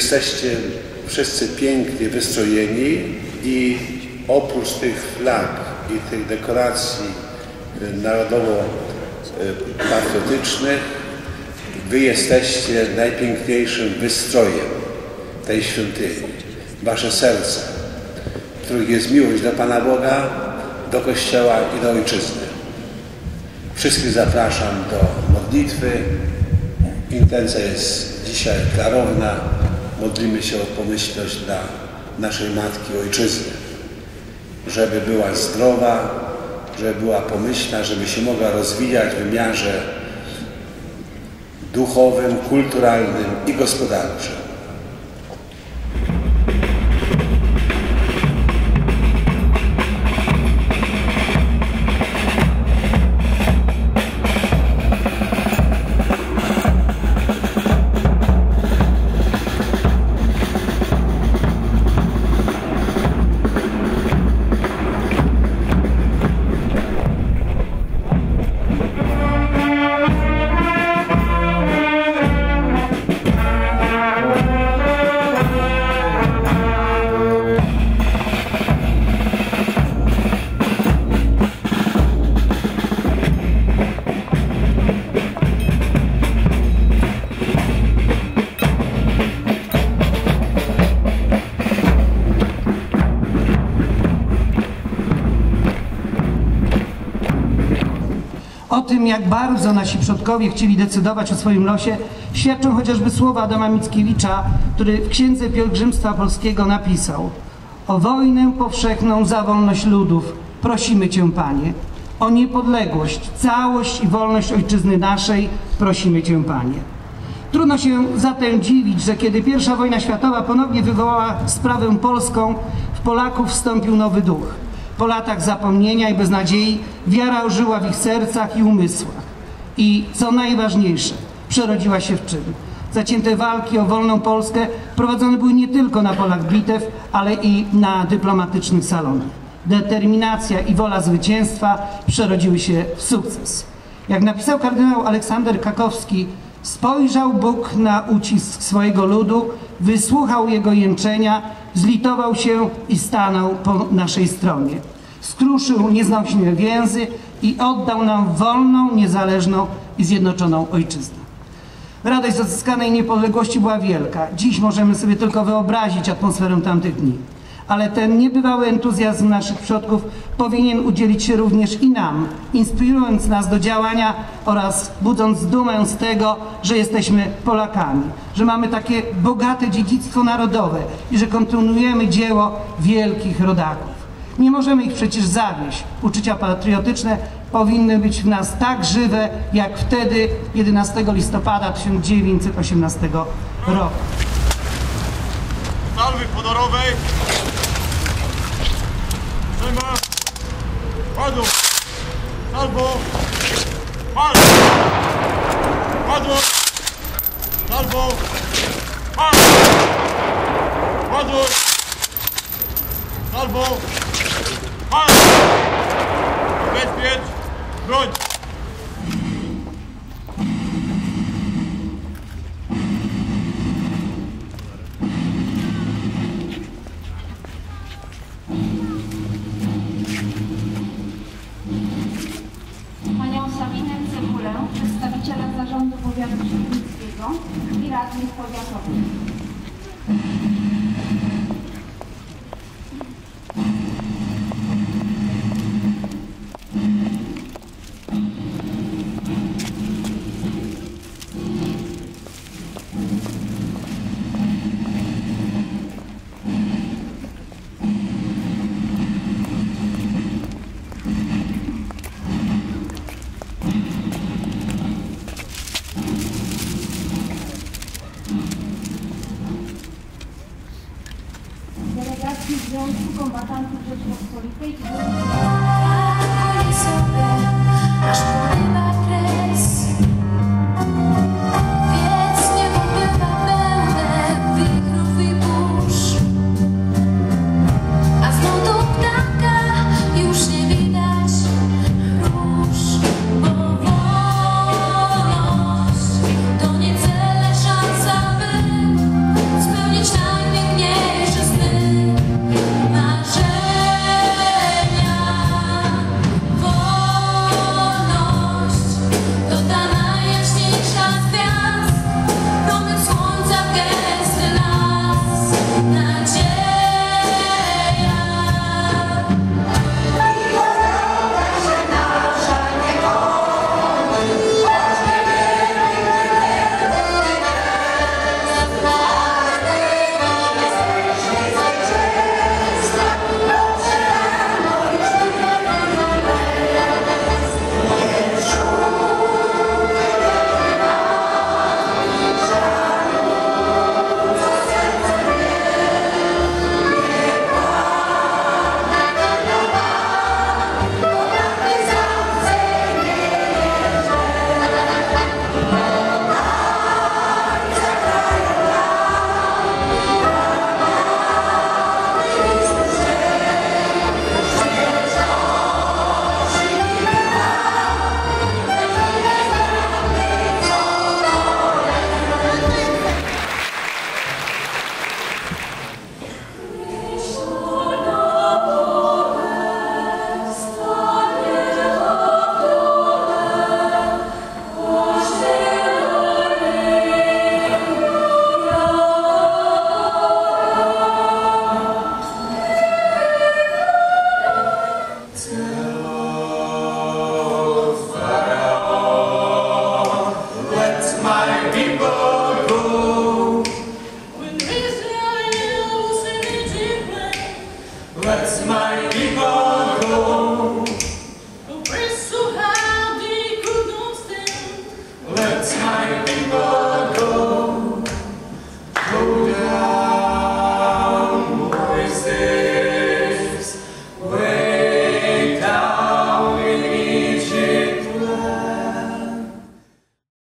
Jesteście wszyscy pięknie wystrojeni i oprócz tych flag i tych dekoracji y, narodowo-patriotycznych Wy jesteście najpiękniejszym wystrojem tej świątyni. Wasze serca, w których jest miłość do Pana Boga, do Kościoła i do Ojczyzny. Wszystkich zapraszam do modlitwy. Intencja jest dzisiaj klarowna. Modlimy się o pomyślność dla naszej Matki Ojczyzny, żeby była zdrowa, żeby była pomyślna, żeby się mogła rozwijać w wymiarze duchowym, kulturalnym i gospodarczym. Tym, jak bardzo nasi przodkowie chcieli decydować o swoim losie, świadczą chociażby słowa Adama Mickiewicza, który w Księdze Pielgrzymstwa Polskiego napisał O wojnę powszechną za wolność ludów prosimy Cię, Panie. O niepodległość, całość i wolność Ojczyzny naszej prosimy Cię, Panie. Trudno się zatem dziwić, że kiedy I wojna światowa ponownie wywołała sprawę polską, w Polaków wstąpił nowy duch. Po latach zapomnienia i beznadziei wiara ożyła w ich sercach i umysłach. I co najważniejsze, przerodziła się w czyn. Zacięte walki o wolną Polskę prowadzone były nie tylko na polach bitew, ale i na dyplomatycznych salonach. Determinacja i wola zwycięstwa przerodziły się w sukces. Jak napisał kardynał Aleksander Kakowski, spojrzał Bóg na ucisk swojego ludu, wysłuchał jego jęczenia, zlitował się i stanął po naszej stronie. Skruszył nieznośne więzy i oddał nam wolną, niezależną i zjednoczoną ojczyznę. Radość z odzyskanej niepodległości była wielka. Dziś możemy sobie tylko wyobrazić atmosferę tamtych dni. Ale ten niebywały entuzjazm naszych przodków powinien udzielić się również i nam, inspirując nas do działania oraz budząc dumę z tego, że jesteśmy Polakami, że mamy takie bogate dziedzictwo narodowe i że kontynuujemy dzieło wielkich rodaków. Nie możemy ich przecież zawieść. Uczucia patriotyczne powinny być w nas tak żywe, jak wtedy 11 listopada 1918 roku. Salwy honorowej. Trzyma. Padło. Salwo. Padło. Padło. Salwo. Padło. Padło. Salwo. Padło. Bezpiecz. Broń. Thank you.